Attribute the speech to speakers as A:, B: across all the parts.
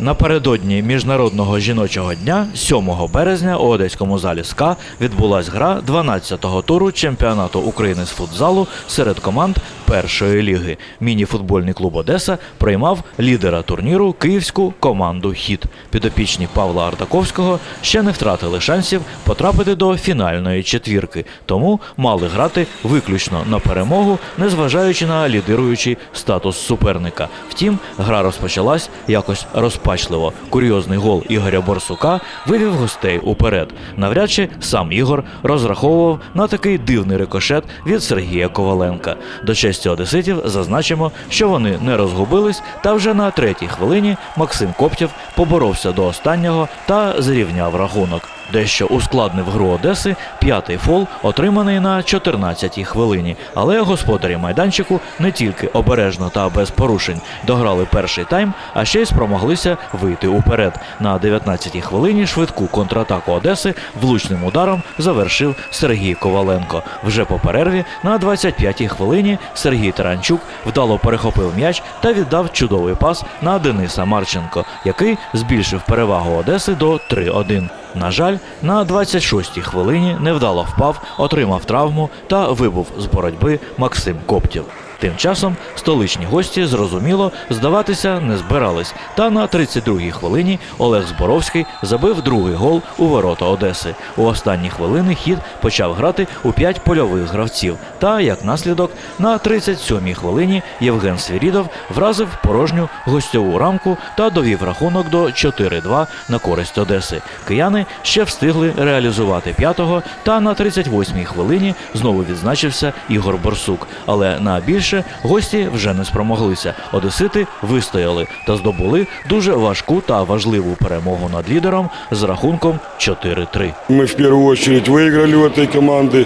A: Напередодні міжнародного жіночого дня, 7 березня, у одеському залі СКА відбулась гра 12-го туру чемпіонату України з футзалу серед команд першої ліги. Міні-футбольний клуб Одеса приймав лідера турніру київську команду Хіт. Підопічні Павла Артаковського ще не втратили шансів потрапити до фінальної четвірки, тому мали грати виключно на перемогу, незважаючи на лідируючий статус суперника. Втім, гра розпочалась якось розпачливо. Курйозний гол Ігоря Борсука вивів гостей уперед. Навряд чи сам Ігор розраховував на такий дивний рикошет від Сергія Коваленка. До честі одеситів зазначимо, що вони не розгубились, та вже на третій хвилині Максим Коптєв поборовся до останнього та зрівняв рахунок. Дещо ускладнив гру Одеси п'ятий фол, отриманий на 14-й хвилині. Але господарі майданчику не тільки обережно та без порушень дограли перший тайм, а ще й спромоглися вийти уперед. На 19-й хвилині швидку контратаку Одеси влучним ударом завершив Сергій Коваленко. Вже по перерві на 25-й хвилині Сергій Таранчук вдало перехопив м'яч та віддав чудовий пас на Дениса Марченко, який збільшив перевагу Одеси до 3-1. На жаль, на 26-й хвилині невдало впав, отримав травму та вибув з боротьби Максим Коптєв. Тим часом столичні гості зрозуміло здаватися не збирались. Та на 32-й хвилині Олег Зборовський забив другий гол у ворота Одеси. У останні хвилини хід почав грати у п'ять польових гравців. Та як наслідок на 37-й хвилині Євген Свірідов вразив порожню гостьову рамку та довів рахунок до 4-2 на користь Одеси. Кияни ще встигли реалізувати п'ятого. Та на 38-й хвилині знову відзначився Ігор Борсук. Але на більше гості вже не спромоглися. Одесити вистояли та здобули дуже важку та важливу перемогу над лідером з рахунком 4-3.
B: Мы в первую очередь выиграли у этой команды,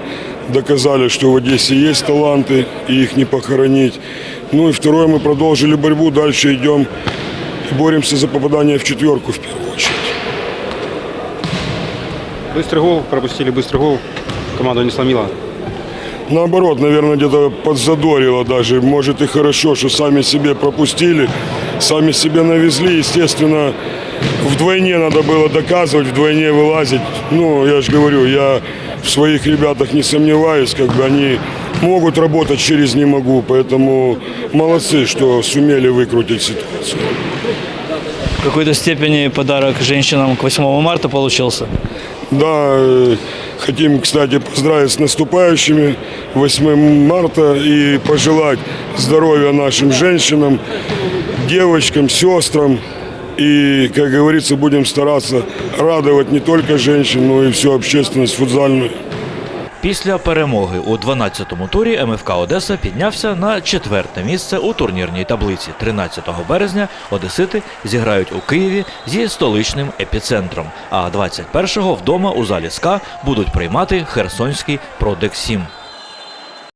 B: доказали, что в Одессе есть таланты, и их не похоронить. Ну и второе, мы продолжили борьбу, дальше идем и боремся за попадание в четверку в первую очередь.
C: Быстрый гол, пропустили быстрый гол. Команда не сломила.
B: Наоборот, наверное, где-то подзадорило даже. Может и хорошо, что сами себе пропустили, сами себе навезли. Естественно, вдвойне надо было доказывать, вдвойне вылазить. Ну, я же говорю, я в своих ребятах не сомневаюсь, как бы они могут работать через не могу, поэтому молодцы, что сумели выкрутить ситуацию.
D: В какой-то степени подарок женщинам к 8 марта получился.
B: Да, э, хотим, кстати, поздравить с наступающими 8 марта и пожелать здоровья нашим женщинам, девочкам, сестрам. И, как говорится, будем стараться радовать не только женщин, но и всю общественность футзальную.
A: Після перемоги у 12-му турі МФК Одеса піднявся на четверте місце у турнірній таблиці. 13 березня Одесити зіграють у Києві зі столичним епіцентром. А 21-го вдома у залі СКА будуть приймати Херсонський Продексім.